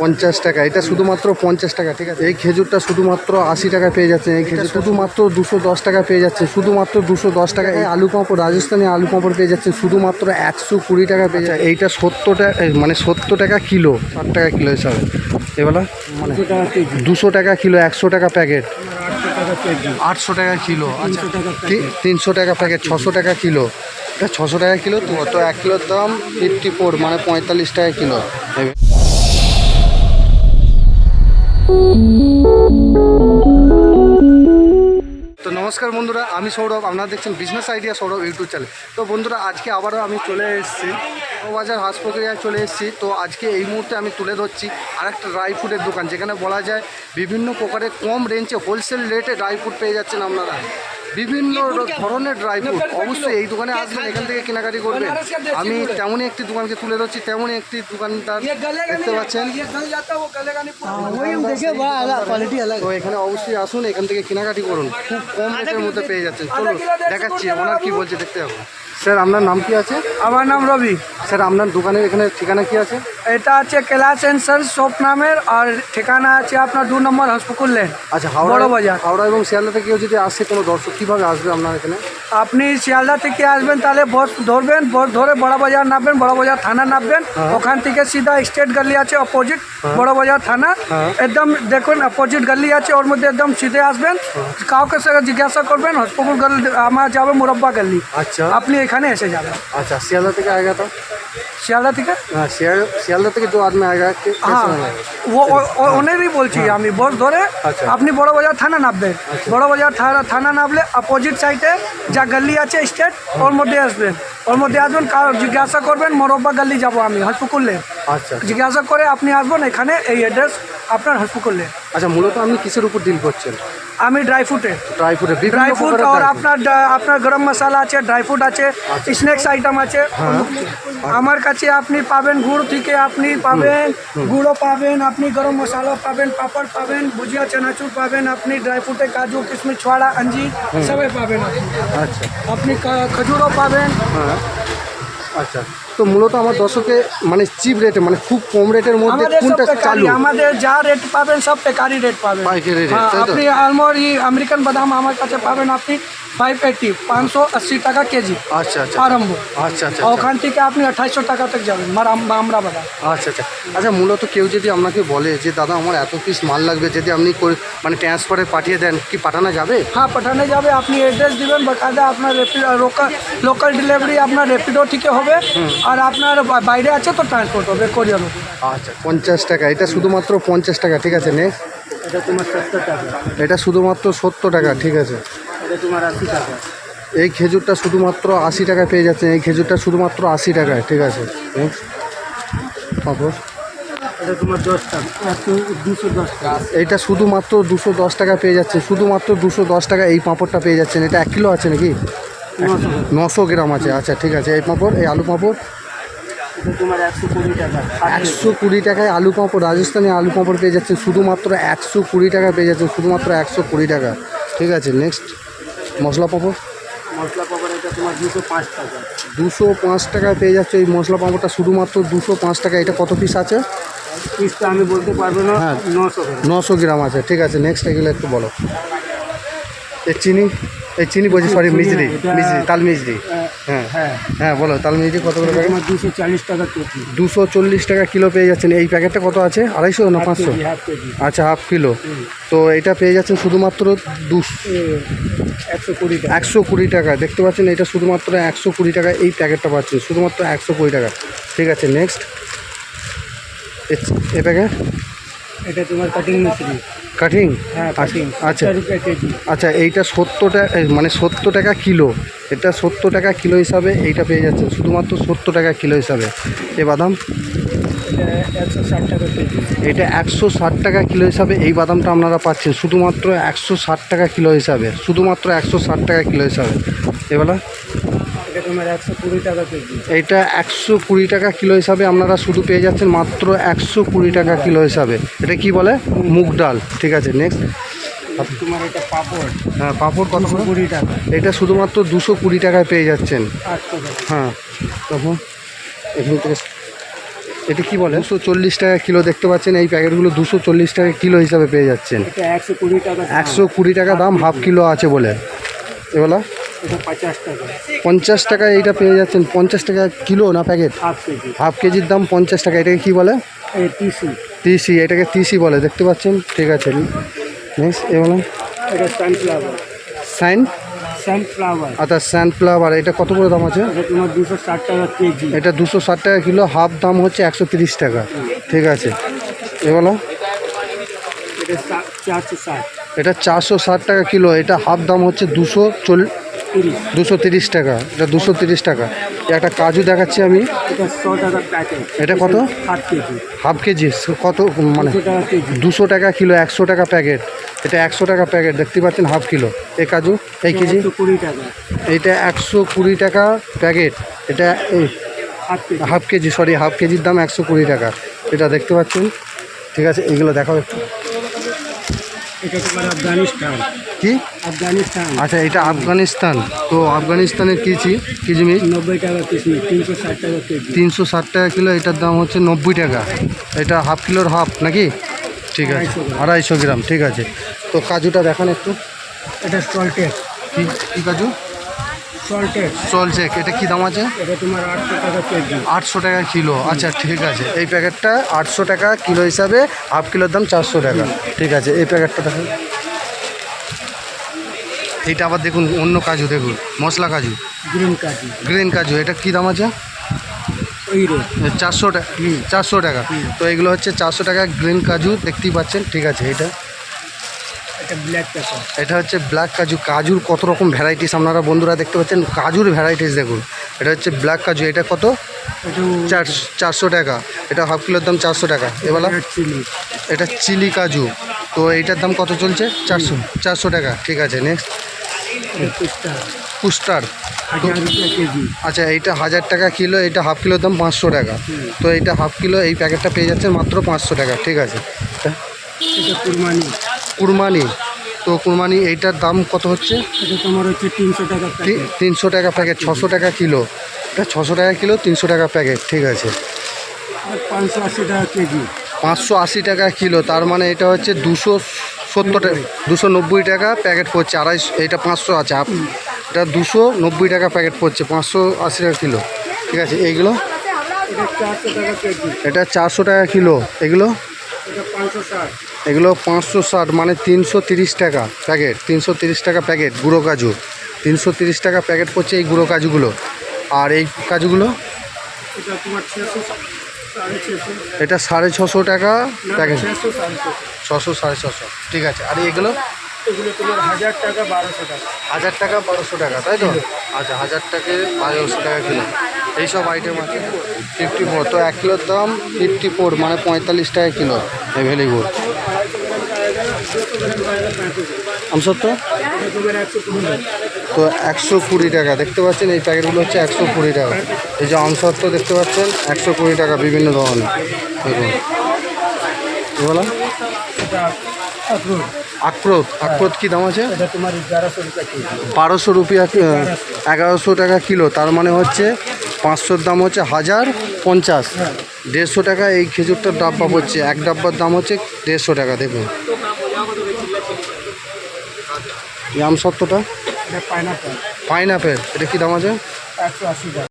পঞ্চাশ টাকা। এটা শুধুমাত্র পঞ্চাশ টাকা ঠিক আছে? এই খেজুরটা শুধুমাত্র আশি টাকা পেয়ে যাচ্ছে এই খেজুর শুধুমাত্র দুশো দশ টাকা পেয়ে যাচ্ছে শুধুমাত্র দুশো দশ টাকা। এই আলু পাঁপড় রাজস্থানি আলু পাঁপড় পেয়ে যাচ্ছে শুধুমাত্র একশো কুড়ি টাকা পেয়ে যাচ্ছে। এইটা সত্তর টাকা মানে সত্তর টাকা কিলো ষাট টাকা কিলো হিসাবে এবেলা মানে দুশো টাকা কিলো একশো টাকা প্যাকেট। আটশো টাকা কিলো আচ্ছা। তিনশো টাকা প্যাকেট ছশো টাকা কিলো। এটা ছশো টাকা কিলো, তো তো এক কিলোর দাম ফিফটি ফোর মানে পঁয়তাল্লিশ টাকা কিলো। তো নমস্কার বন্ধুরা, আমি সৌরভ, আপনারা দেখছেন business idea Sourav YouTube channel তো বন্ধুরা, আজকে আবারও আমি চলে এসেছি বাজার হাসপাতালে চলে এসেছি। তো আজকে এই মুহূর্তে আমি তুলে ধরছি আর একটা ড্রাই ফ্রুটের দোকান, যেখানে বলা যায় বিভিন্ন প্রকারের কম রেঞ্জে হোলসেল রেটে ড্রাই ফ্রুট পেয়ে যাচ্ছেন আপনারা। বিভিন্ন ধরনের ড্রাই ফ্রুট অবশ্যই এই দোকানে আসবেন এখান থেকে কেনাকাটি করবেন। আমি তেমনই একটি দোকানকে তুলে ধরছি তেমনই একটি দোকানদার দেখতে পাচ্ছেন। কোয়ালিটি আলাদা তো এখানে অবশ্যই আসুন এখান থেকে কেনাকাটি করুন। খুব কম রেটের মধ্যে পেয়ে যাচ্ছেন। চলুন দেখাচ্ছি ওনার কি বলছে দেখতে যাব স্যার আপনার নাম কি আছে? আমার নাম রবি। স্যার আপনার দোকানের এখানে ঠিকানা কি আছে? এটা আছে কেলাস অ্যান্ড শপ নামের আর ঠিকানা আছে আপনার দু নম্বর হসপিটাল লেন আচ্ছা হাওড়া বড় বাজার। হাওড়া এবং শিয়ালদা থেকে যদি আসে কোনো দর্শক কীভাবে আসবে আপনার এখানে? আপনি শিয়ালদা থেকে আসবেন তাহলে বস ধরবেন বস ধরে বড় বাজার নামবেন বড় বাজার থানা নামবেন ওখান থেকে সিধা স্টেট গলি আছে অপোজিট হ্যাঁ। বড় বাজার থানা। হ্যাঁ। একদম দেখুন অপোজিট গলি আছে ওর মধ্যে একদম সিধে আসবেন। হ্যাঁ। কাউকে সঙ্গে জিজ্ঞাসা করবেন হসপুকুর গলি আমার যাবে মুরব্বা গলি। আচ্ছা। আপনি এখানে এসে যাবেন। আচ্ছা শিয়ালদা থেকে আয়গা তো? শিয়ালদা থেকে? হ্যাঁ শিয়ালদা থেকে দু আদমি আয়গা হ্যাঁ। ওনেরই বলছি আমি বস ধরে আচ্ছা। আপনি বড় বাজার থানা নামবেন। আচ্ছা। বড় বাজার থানা নামলে অপোজিট সাইডে যা গলি আছে স্টেট ওর মধ্যে আসবেন। ওর মধ্যে আসবেন জিজ্ঞাসা করবেন মোরব্বা গাল্লি যাব আমি হাসপুকুল্লে আচ্ছা। জিজ্ঞাসা করে আপনি আসবেন এখানে এই অ্যাড্রেস আপনার হাসপুকুল্লে আচ্ছা মূলত আপনি কিসের উপর ডিল করছেন? আমি ড্রাই ফ্রুটে ড্রাই ফ্রুটে ড্রাই ফ্রুট আর আপনার আপনার গরম মশলা আছে ড্রাই ফ্রুট আছে স্ন্যাক্স আইটেম আছে আমার কাছে আপনি পাবেন গুড় থেকে আপনি পাবেন গুঁড়ও পাবেন আপনি গরম মশলা পাবেন পাপড় পাবেন ভুজিয়া চানাচুর পাবেন আপনি ড্রাই ফ্রুটে কাজু কিশমিশ ছোয়াড়া আঞ্জি সবাই পাবেন আপনি আপনি খজুরও পাবেন আচ্ছা তো মূলত আমার দর্শকে মানে চিপ রেটে মানে খুব কম রেটের মধ্যে আমাদের সব কোনটা পেকারি চালু? আমাদের যা রেট পাবেন সব পেকারি রেট পাবেন। পাইকারি rate, হ্যাঁ, তাই তো? আপনি আলমোর ই আমেরিকান বাদাম আমার কাছে পাবেন আপনি ফাইভ এইটি পাঁচশো আশি টাকা কেজি আচ্ছা আচ্ছা। আরম্ভ। আচ্ছা আচ্ছা ওখান থেকে আপনি আঠাইশশো টাকা তক যাবেন মারাম- আমরা বাদাম। আচ্ছা আচ্ছা। আচ্ছা মূলত কেউ যদি আপনাকে বলে যে দাদা আমার এত পিস মাল লাগবে যদি আপনি করে- মানে ট্রান্সফারে পাঠিয়ে দেন কি পাঠানো যাবে? হ্যাঁ পাঠানো যাবে। আপনি অ্যাড্রেস দিবেন বাকায়দা আপনার লোকাল লোকাল ডেলিভারি আপনার র্যাপিডো থেকে হবে। আর আপনার বাইরে আছে তো ট্রান্সপোর্ট হবে কোরিয়ার হবে। আচ্ছা পঞ্চাশ টাকা। এটা শুধুমাত্র পঞ্চাশ টাকা ঠিক আছে নে? এটা তোমার সত্তর টাকা। এটা শুধুমাত্র সত্তর টাকা ঠিক আছে। এটা তোমার আশি টাকা। এই খেজুরটা শুধুমাত্র আশি টাকা পেয়ে যাচ্ছেন। এই খেজুরটা শুধুমাত্র আশি টাকায় ঠিক আছে। এটা তোমার দশ টাকা। দুশো দশ টাকা। এইটা শুধুমাত্র দুশো দশ টাকা পেয়ে যাচ্ছে। শুধুমাত্র দুশো দশ টাকা এই পাঁপড়টা পেয়ে যাচ্ছেন। এটা এক কিলো আছে নাকি? নশো গ্রাম আছে আচ্ছা ঠিক আছে, এই পাঁপড়, এই আলু পাঁপড়। একশো কুড়ি টাকায় আলু পাঁপড়, রাজস্থানি আলু পাঁপড় পেয়ে যাচ্ছেন, শুধুমাত্র একশো কুড়ি টাকা পেয়ে যাচ্ছেন, শুধুমাত্র একশো কুড়ি টাকা। ঠিক আছে নেক্সট মশলা পাঁপড়। দুশো পাঁচ দুশো পাঁচ টাকায় পেয়ে যাচ্ছে এই মশলা পাঁপড়টা, শুধুমাত্র দুশো পাঁচ টাকা। এটা কত পিস আছে? আমি বলতে পারব না হ্যাঁ। নশো নশো গ্রাম আছে, ঠিক আছে নেক্সট এগুলো একটু বলো। এই চিনি? এই চিনি বলছি সরি মিজরি মিজরি তাল মিজরি। হ্যাঁ হ্যাঁ। হ্যাঁ। বলো তাল মিজরি কত করে প্যাকেট দুশো চালিশ টাকা দুশো চল্লিশ টাকা কিলো পেয়ে যাচ্ছেন। এই প্যাকেটটা কত আছে? আড়াইশো না পাঁচশো? আচ্ছা হাফ কিলো। তো এটা পেয়ে যাচ্ছেন শুধুমাত্র দুশো। একশো কুড়ি টাকা। একশো কুড়ি টাকা। দেখতে পাচ্ছেন এটা শুধুমাত্র একশো কুড়ি টাকা এই প্যাকেটটা পাচ্ছেন। শুধুমাত্র একশো কুড়ি টাকা। ঠিক আছে নেক্সট এ প্যাকেট এটা তোমার কাটিং মিস্ত্রি কাঠিং হ্যাঁ আচ্ছা। কাটিং আচ্ছা আচ্ছা এইটা সত্তর টাকা মানে সত্তর টাকা কিলো। এটা সত্তর টাকা কিলো হিসাবে এইটা পেয়ে যাচ্ছে শুধুমাত্র সত্তর টাকা কিলো হিসাবে। এ বাদাম? এটা একশো ষাট টাকা কেজি। এটা একশো ষাট টাকা কিলো হিসাবে এই বাদামটা আপনারা পাচ্ছেন। শুধুমাত্র একশো ষাট টাকা কিলো হিসাবে। শুধুমাত্র একশো ষাট টাকা কিলো হিসাবে। এবেলা এটা তোমার একশো কুড়ি টাকা কেজি। এইটা একশো কুড়ি টাকা কিলো হিসাবে আপনারা শুধু পেয়ে যাচ্ছেন মাত্র একশো কুড়ি টাকা কিলো হিসাবে। এটা কি বলে? মুগ ডাল। ঠিক আছে নেক্সট তোমার এটা পাপড়। হ্যাঁ পাঁপড় কত কুড়ি টাকা। এটা শুধুমাত্র দুশো কুড়ি টাকায় পেয়ে যাচ্ছেন। হ্যাঁ তখন এখান থেকে এটা কি বলে? দুশো চল্লিশ টাকা কিলো দেখতে পাচ্ছেন এই প্যাকেটগুলো দুশো চল্লিশ টাকা কিলো হিসাবে পেয়ে যাচ্ছেন। একশো কুড়ি টাকা। একশো কুড়ি টাকা দাম হাফ কিলো আছে বলে। এগুলো এটা পঞ্চাশ টাকা। পঞ্চাশ টাকা এইটা পেয়ে যাচ্ছেন। পঞ্চাশ টাকা কিলো না প্যাকেট? Half KG. হাফ কেজির দাম পঞ্চাশ টাকা। এটাকে কি বলে? তিসি। তিসি। এটাকে তিসি বলে। দেখতে পাচ্ছেন? ঠিক আছে। নেক্সট এটা সানফ্লাওয়ার সাইন সানফ্লাওয়ার আচ্ছা সানফ্লাওয়ার এটা কত করে দাম আছে? দুশো ষাট টাকা কেজি। এটা দুশো ষাট টাকা কিলো। হাফ দাম হচ্ছে একশো তিরিশ টাকা। ঠিক আছে। এটা চারশো ষাট। এটা চারশো ষাট টাকা কিলো। এটা হাফ দাম হচ্ছে দুশো দুশো তিরিশ। টাকা এটা দুশো তিরিশ টাকা। একটা কাজু দেখাচ্ছি আমি। এটা কত? Half KG. কত মানে দুশো টাকা কিলো একশো টাকা প্যাকেট। এটা একশো টাকা প্যাকেট দেখতে পাচ্ছেন হাফ কিলো। এই কাজু এই কেজি? এটা একশো কুড়ি টাকা প্যাকেট। এটা হাফ কেজি। সরি হাফ কেজির দাম একশো কুড়ি টাকা। এটা দেখতে পাচ্ছেন? ঠিক আছে এগুলো দেখাও একটু। এটা আফগানিস্তান। কি? আফগানিস্তান। আচ্ছা এটা আফগানিস্তান। তো আফগানিস্তানের কিচি কিচমিচ নব্বই টাকা তিনশো ষাট টাকা কেজি। তিনশো ষাট টাকা কিলো এটার দাম হচ্ছে নব্বই টাকা। এটা হাফ কিলোর হাফ নাকি? ঠিক আছে আড়াইশো গ্রাম। ঠিক আছে। তো কাজুটা দেখান একটু। এটা সল্টেড। কি কি কাজু? চলছে এটা কি দাম আছে? এটা তোমার আটশো টাকা কেজি। আটশো টাকা কিলো আচ্ছা ঠিক আছে। এই প্যাকেটটা আটশো টাকা কিলো হিসাবে হাফ কিলোর দাম চারশো টাকা। ঠিক আছে এই প্যাকেটটা দেখুন। এইটা আবার দেখুন অন্য কাজু দেখুন মশলা কাজু। গ্রিন কাজি। গ্রিন কাজু এটা কী দাম আছে? চারশো টাকা চারশো টাকা। তো এগুলো হচ্ছে চারশো টাকা গ্রিন কাজু দেখতেই পাচ্ছেন ঠিক আছে এটা। এটা এটা হচ্ছে ব্ল্যাক কাজু। কাজুর কত রকম ভ্যারাইটিস আপনারা বন্ধুরা দেখতে পাচ্ছেন? কাজুর ভ্যারাইটিস দেখুন। এটা হচ্ছে ব্ল্যাক কাজু এটা কত? এটা চার চারশো টাকা। এটা হাফ কিলোর দাম চারশো টাকা। এবার এটা চিলি কাজু। তো এইটার দাম কত চলছে? চারশো চারশো টাকা। ঠিক আছে নেক্সট এটা পুস্টার কেজি। আচ্ছা এইটা হাজার টাকা কিলো এটা হাফ কিলোর দাম পাঁচশো টাকা। তো এইটা হাফ কিলো এই প্যাকেটটা পেয়ে যাচ্ছে মাত্র পাঁচশো টাকা ঠিক আছে? কুরমানি। কুরমানি। তো কুরমানি এইটার দাম কত হচ্ছে? তোমার হচ্ছে তিনশো টাকা প্যাকেট। তিনশো টাকা প্যাকেট ছশো টাকা কিলো। এটা ছশো টাকা কিলো তিনশো টাকা প্যাকেট ঠিক আছে? পাঁচশো আশি টাকা কেজি। পাঁচশো আশি টাকা কিলো তার মানে এটা হচ্ছে দুশো সত্তর টাকা, দুশো নব্বই টাকা প্যাকেট পড়ছে আড়াইশো, এটা পাঁচশো আছে এটা দুশো নব্বই টাকা প্যাকেট পড়ছে, পাঁচশো আশি টাকা কিলো, ঠিক আছে? এইগুলো? এটা চারশো টাকা কিলো, এগুলো? এগুলো পাঁচশো ষাট মানে তিনশো তিরিশ টাকা প্যাকেট তিনশো তিরিশ টাকা প্যাকেট গুঁড়ো কাজু, তিনশো তিরিশ টাকা প্যাকেট পড়ছে এই গুঁড়ো কাজুগুলো। আর এই কাজুগুলো? এটা সাড়ে ছশো টাকা না প্যাকেট ছশো সাড়ে ছশো। ঠিক আছে। আর এগুলো? হাজার টাকা বারোশো টাকা। হাজার টাকা বারোশো টাকা তাই তো? আচ্ছা হাজার টাকা বারোশো টাকা কিলো। এইসব আইটেম আছে। ফিফটি ফোর তো এক কিলোর দাম ফিফটি ফোর মানে পঁয়তাল্লিশ টাকা কিলো। ভেরি টাকা তো একশো কুড়ি টাকা, দেখতে পাচ্ছেন এই প্যাকেটগুলো হচ্ছে একশো কুড়ি টাকা। এই যে আমসত্ব দেখতে পাচ্ছেন, একশো কুড়ি টাকা বিভিন্ন ধরনের। দেখুন। কি বলা? আক্রোত আক্রোত কী দাম আছে? বারোশো রুপিয়া এগারোশো টাকা কিলো। তার মানে হচ্ছে পাঁচশোর দাম হচ্ছে হাজার পঞ্চাশ। দেড়শো টাকা এই খেজুরটার ডাব্বা পড়ছে। এক ডাব্বার দাম হচ্ছে দেড়শো টাকা, দেখুন। এই আমসত্ত্বটা? এটা পাইনাপেল পাইনাপেল এটা কী দাম আছে? একশো আশি টাকা।